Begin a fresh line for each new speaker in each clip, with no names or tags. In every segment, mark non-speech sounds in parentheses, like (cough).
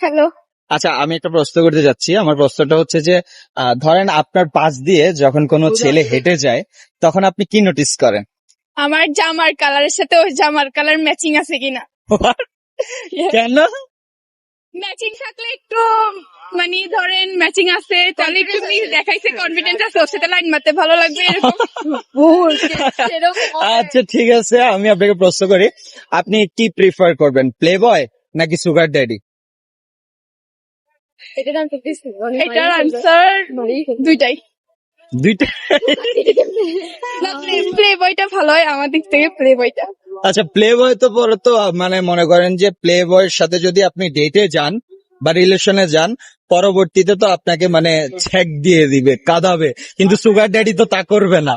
Hello.
আচ্ছা আমি একটা প্রশ্ন করতে যাচ্ছি। আমার প্রশ্নটা হচ্ছে যে আহ, ধরেন আপনার পাশ দিয়ে যখন কোনো ছেলে হেঁটে যায় তখন আপনি কি নোটিস করেন?
আমার জামার কালারের সাথে ওই জামার কালার ম্যাচিং আছে কিনা?
কেন?
ম্যাচিং থাকলে একটু মানে ধরেন ম্যাচিং আছে তাহলে একটু মিল দেখাইছে কনফিডেন্স আছে ওর সাথে লাইন মারতে ভালো লাগবে (laughs)
আচ্ছা ঠিক আছে আমি আপনাকে প্রশ্ন করি। আপনি কি প্রিফার করবেন প্লে বয় নাকি সুগার ড্যাডি
এটার আনসার দুইটাই।
দুইটা?
প্লে বয়টা ভালো হয় আমার দিক থেকে প্লে বয়টা
আচ্ছা প্লে বয় তো পরে তো মানে মনে করেন যে প্লে বয়ের সাথে যদি আপনি ডেটে যান বা রিলেশনে যান পরবর্তীতে তো আপনাকে মানে ছেক দিয়ে দিবে কাঁদাবে। কিন্তু সুগার ড্যাডি তো তা করবে না।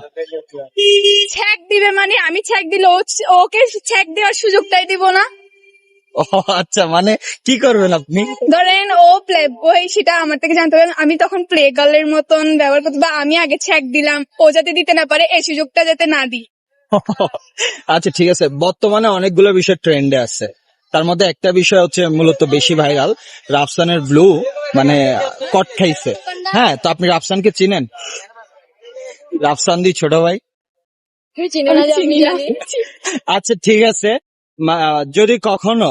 ছ্যাক দিবে মানে আমি ছ্যাক দিলে ও ওকে ছ্যাক দেওয়ার সুযোগটাই দিব না?
আচ্ছা মানে কি করবেন আপনি?
ধরেন ও প্লে বই সেটা আমার থেকে জানতে পারেন আমি তখন প্লে গার্লের মতন ব্যবহার করতে বা আমি আগে ছ্যাক দিলাম ও যাতে দিতে না পারে এই সুযোগটা যাতে না দিই।
আচ্ছা ঠিক আছে। বর্তমানে অনেকগুলো বিষয় ট্রেন্ডে আছে। তার মধ্যে একটা বিষয় হচ্ছে মূলত বেশি ভাইরাল রাফসানের ব্লু মানে কট খাইছে। হ্যাঁ তো আপনি রাফসানকে চিনেন? রাফসান দি ছোট ভাই।
চিনি
আচ্ছা ঠিক আছে। যদি কখনো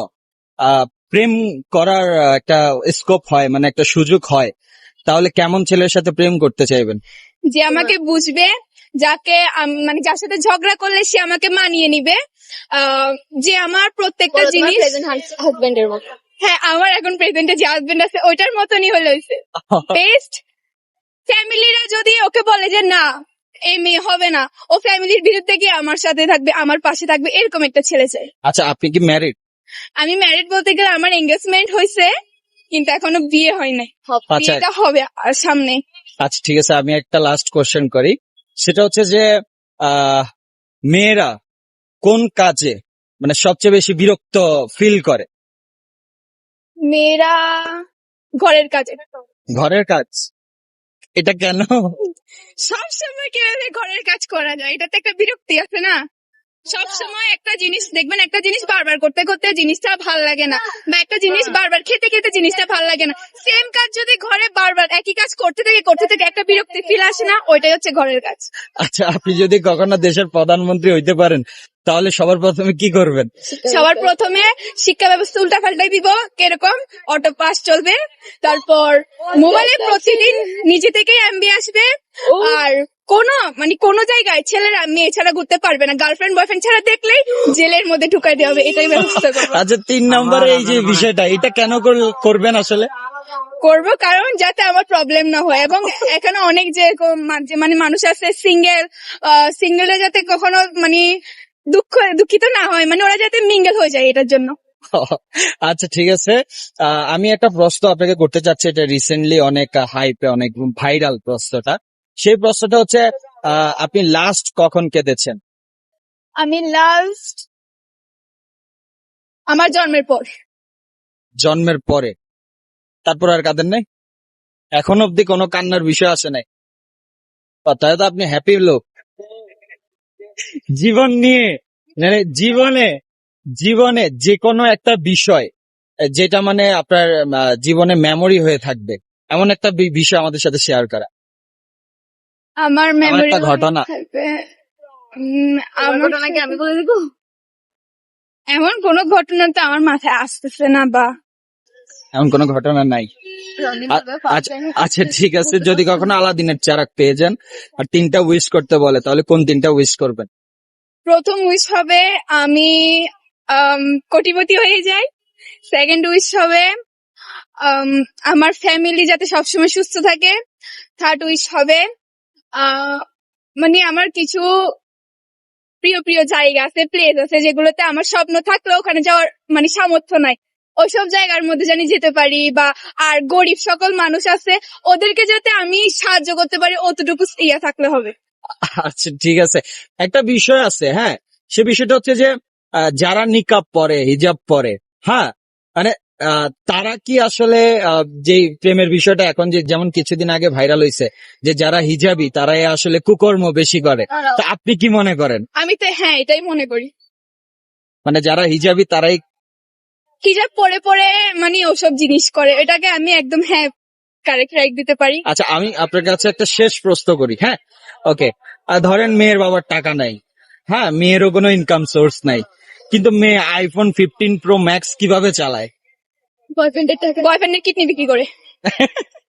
প্রেম করার একটা স্কোপ হয় মানে একটা সুযোগ হয়। তাহলে কেমন ছেলের সাথে প্রেম করতে চাইবেন?
যে আমাকে বুঝবে যাকে আম- মানে যার সাথে ঝগড়া করলে সে আমাকে মানিয়ে নিবে। আহ, যে আমার প্রত্যেকটা জিনিস
হাজবেন্ডের মতো।
হ্যাঁ আমার এখন প্রেজেন্টে যে হাজবেন্ড আছে ওইটার মতনই হলে হয়েছে। (laughs) বেস্ট ফ্যামিলিরা যদি ওকে বলে যে না এই মেয়ে হবে না ও ফ্যামিলির বিরুদ্ধে গিয়ে আমার সাথে থাকবে আমার পাশে থাকবে এরকম একটা ছেলে চাই।
আচ্ছা আপনি কি ম্যারিড
আমি ম্যারিড বলতে গেলে আমার এঙ্গেজমেন্ট হয়েছে কিন্তু এখনও বিয়ে হয় নাই
আচ্ছা।
বিয়েটা হবে আর সামনে।
আচ্ছা ঠিক আছে আমি একটা লাস্ট কোশ্চেন করি। সেটা হচ্ছে যে মেয়েরা কোন কাজে মানে সবচেয়ে বেশি বিরক্ত ফিল করে?
মেয়েরা ঘরের কাজে।
ঘরের কাজ? এটা কেন?
সবসময় কীভাবে ঘরের কাজ করা যায় এটা তো একটা বিরক্তি আছে না? সব সময় একটা জিনিস দেখবেন একটা জিনিস বারবার করতে করতে জিনিসটা ভালো লাগে না বা একটা জিনিস বারবার খেতে খেতে জিনিসটা ভালো লাগে না। সেম কাজ যদি ঘরে বারবার একই কাজ করতে থেকে করতে থেকে একটা বিরক্তি ফিল আসে না ওইটাই হচ্ছে ঘরের কাজ।
আচ্ছা আপনি যদি কখনো দেশের প্রধানমন্ত্রী হইতে পারেন তাহলে সবার প্রথমে কি করবেন?
সবার প্রথমে শিক্ষা ব্যবস্থা উল্টা পাল্টাই দিব কীরকম? অটো পাস চলবে তারপর মোবাইলে প্রতিদিন নিজে থেকেই এমবি আসবে আর কোন মানে কোন জায়গায় ছেলেরা মেয়ে ছাড়া ঘুরতে পারবে না। গার্লফ্রেন্ড বয়ফ্রেন্ড ছাড়া দেখলেই জেলের মধ্যে ঢুকাই দেওয়া হবে। এটাই ব্যবস্থা করব।
আচ্ছা তিন নম্বরে এই যে বিষয়টা এটা কেন করবেন আসলে?
করব কারণ যাতে আমার প্রবলেম না হয় এবং এখানে অনেক যে মানে মানুষ আছে সিঙ্গেল সিঙ্গেলে যাতে কখনো মানে দুঃখ দুঃখিত না হয় মানে ওরা যাতে মিঙ্গেল হয়ে যায় এটার জন্য। (laughs)
আচ্ছা ঠিক আছে। আহ, আমি একটা প্রশ্ন আপনাকে করতে চাচ্ছি এটা রিসেন্টলি অনেক হাইপে অনেক ভাইরাল প্রশ্নটা। সেই প্রশ্নটা হচ্ছে আপনি লাস্ট কখন কেঁদেছেন?
আমি লাস্ট আমার জন্মের পর।
জন্মের পরে। তারপর আর কাঁদেন নাই? এখন অব্দি কোনো কান্নার বিষয় আসে নাই। তাহলে তো আপনি হ্যাপি লোক। জীবন নিয়ে মানে জীবনে জীবনে যে কোনো একটা বিষয় যেটা মানে আপনার জীবনে মেমোরি হয়ে থাকবে এমন একটা বিষয় আমাদের সাথে শেয়ার করা।
আমার মেমোরি
একটা ঘটনা।
আমার ঘটনাকে আমি বলে দেবো?
এমন কোন ঘটনা তো আমার মাথায় আসতেছে না বা
এমন কোনো ঘটনা নাই। আচ্ছা আচ্ছা ঠিক আছে যদি কখনো আলাদিনের চারাক পেয়ে যান আর তিনটা উইশ করতে বলে তাহলে কোন তিনটা উইশ করবেন?
প্রথম উইশ হবে আমি কোটিপতি হয়ে যাই। সেকেন্ড উইশ হবে আম, আমার ফ্যামিলি যাতে সবসময় সুস্থ থাকে। থার্ড উইশ হবে মানে আমার কিছু প্রিয় প্রিয় জায়গা আছে প্লেস আছে যেগুলোতে আমার স্বপ্ন থাকলেও ওখানে যাওয়ার মানে সামর্থ্য নাই। ওইসব জায়গার মধ্যে জানি যেতে পারি বা আর গরিব সকল মানুষ আছে, ওদেরকে যাতে আমি সাহায্য করতে পারি, অতটুকু ইয়ে থাকলে হবে।
আচ্ছা ঠিক আছে। একটা বিষয় আছে হ্যাঁ? সে বিষয়টা হচ্ছে যে যারা নিকাব পরে হিজাব পরে হ্যাঁ? মানে তারা কি আসলে যে প্রেমের বিষয়টা এখন যে যেমন কিছুদিন আগে ভাইরাল হয়েছে যে যারা হিজাবি তারাই আসলে কুকর্ম বেশি করে। তা আপনি কি মনে করেন?
আমি তো হ্যাঁ এটাই মনে করি।
মানে যারা হিজাবি তারাই
হিজাব পরে পরে মানে ওসব জিনিস করে। এটাকে আমি একদম হ্যাঁ কারেক্ট রাইট দিতে পারি।
আচ্ছা আমি আপনার কাছে একটা শেষ প্রশ্ন করি হ্যাঁ? ওকে ধরেন মেয়ের বাবার টাকা নাই। হ্যাঁ মেয়েরও কোনো ইনকাম সোর্স নাই। কিন্তু মেয়ে আইফোন ফিফটিন প্রো ম্যাক্স কীভাবে চালায়?
বয়ফ্রেন্ডের টাকা।
বয়ফ্রেন্ডের কিডনি বিক্রি করে। (laughs)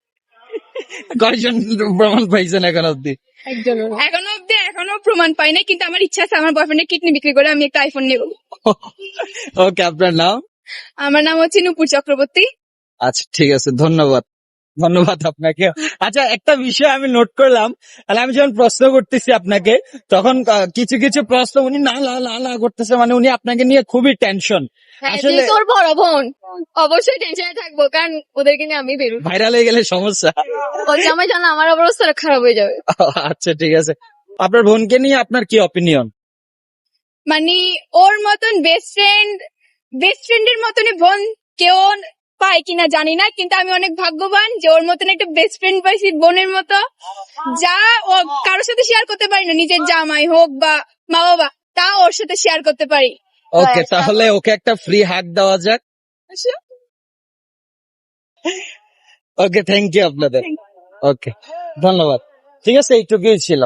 কয়জন প্রমাণ পাইছেন এখন অব্দি
একজন
এখনও অব্দি এখনও প্রমাণ পাই নাই কিন্তু আমার ইচ্ছা আছে আমার বয়ফ্রেন্ডের কিডনি বিক্রি করে আমি একটা আইফোন নেব। (laughs)
ওকে আপনার নাম?
আমার নাম হচ্ছে নুপুর চক্রবর্তী।
আচ্ছা ঠিক আছে ধন্যবাদ। ধন্যবাদ আপনাকে আচ্ছা একটা বিষয় আমি নোট করলাম। তাহলে আমি যখন প্রশ্ন করতেছি আপনাকে তখন কিছু কিছু প্রশ্ন উনি না না না না করতেছে মানে উনি আপনাকে নিয়ে খুবই টেনশন
হ্যাঁ
আসলে
তোর বড় বোন। অবশ্যই টেনশনে থাকব কারণ ওদেরকে নিয়ে আমি বেরোবো।
ভাইরাল হয়ে গেলে সমস্যা।
ওর জামাই জানা আমার অবস্থাটা খারাপ হয়ে যাবে।
আচ্ছা ঠিক আছে। আপনার বোনকে নিয়ে আপনার কি অপিনিয়ন
মানে ওর মতন বেস্ট ফ্রেন্ড বেস্ট ফ্রেন্ডের মতনই বোন কেউ পায় কিনা জানি না কিন্তু আমি অনেক ভাগ্যবান যে ওর মতন একটা বেস্ট ফ্রেন্ড পাইছি বোনের মতো যা ও কারোর সাথে শেয়ার করতে পারি না নিজের জামাই হোক বা মা বাবা তা ওর সাথে শেয়ার করতে পারি।
ওকে তাহলে ওকে একটা ফ্রি হাক দেওয়া যাক। ওকে থ্যাংক ইউ আপনাদের। ওকে ধন্যবাদ। ঠিক আছে এইটুকুই ছিল।